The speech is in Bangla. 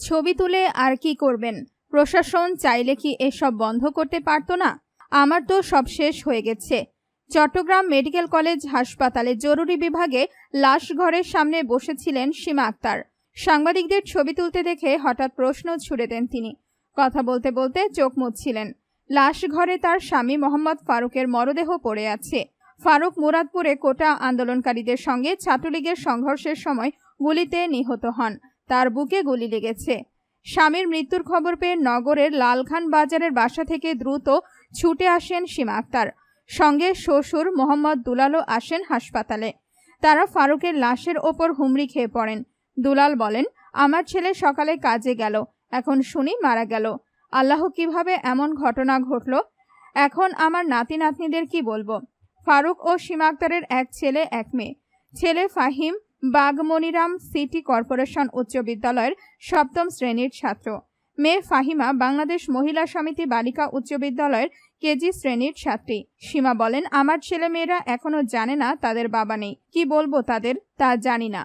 ছবি তুলে আর কি করবেন? প্রশাসন চাইলে কি এসব বন্ধ করতে পারতো না? আমার তো সব শেষ হয়ে গেছে। চট্টগ্রাম মেডিকেল কলেজ হাসপাতালে জরুরি বিভাগে লাশ ঘরের সামনে বসেছিলেন সীমা আক্তার। সাংবাদিকদের ছবি তুলতে দেখে হঠাৎ প্রশ্ন ছুড়ে দেন তিনি। কথা বলতে বলতে চোখ মুছছিলেন। লাশ ঘরে তার স্বামী মোহাম্মদ ফারুকের মরদেহ পড়ে আছে। ফারুক মুরাদপুরে কোটা আন্দোলনকারীদের সঙ্গে ছাত্রলীগের সংঘর্ষের সময় গুলিতে নিহত হন। তার বুকে গুলি লেগেছে। স্বামীর মৃত্যুর খবর পেয়ে নগরের লালখান বাজারের বাসা থেকে দ্রুত ছুটে আসেন সীমা আক্তার। সঙ্গে শ্বশুর মোহাম্মদ দুলালও আসেন হাসপাতালে। তারা ফারুকের লাশের ওপর হুমড়ি খেয়ে পড়েন। দুলাল বলেন, আমার ছেলে সকালে কাজে গেল, এখন শুনি মারা গেল। আল্লাহ কীভাবে এমন ঘটনা ঘটল? এখন আমার নাতি নাতনিদের কি বলব? ফারুক ও সীমা আক্তারের এক ছেলে, এক মেয়ে। ছেলে ফাহিম বাগমনিরাম সিটি কর্পোরেশন উচ্চ বিদ্যালয়ের সপ্তম শ্রেণির ছাত্র। মেয়ে ফাহিমা বাংলাদেশ মহিলা সমিতি বালিকা উচ্চ বিদ্যালয়ের কেজি শ্রেণির ছাত্রী। সীমা বলেন, আমার ছেলে মেয়েরা এখনও জানে না তাদের বাবা নেই। কি বলব তাদের তা জানি না।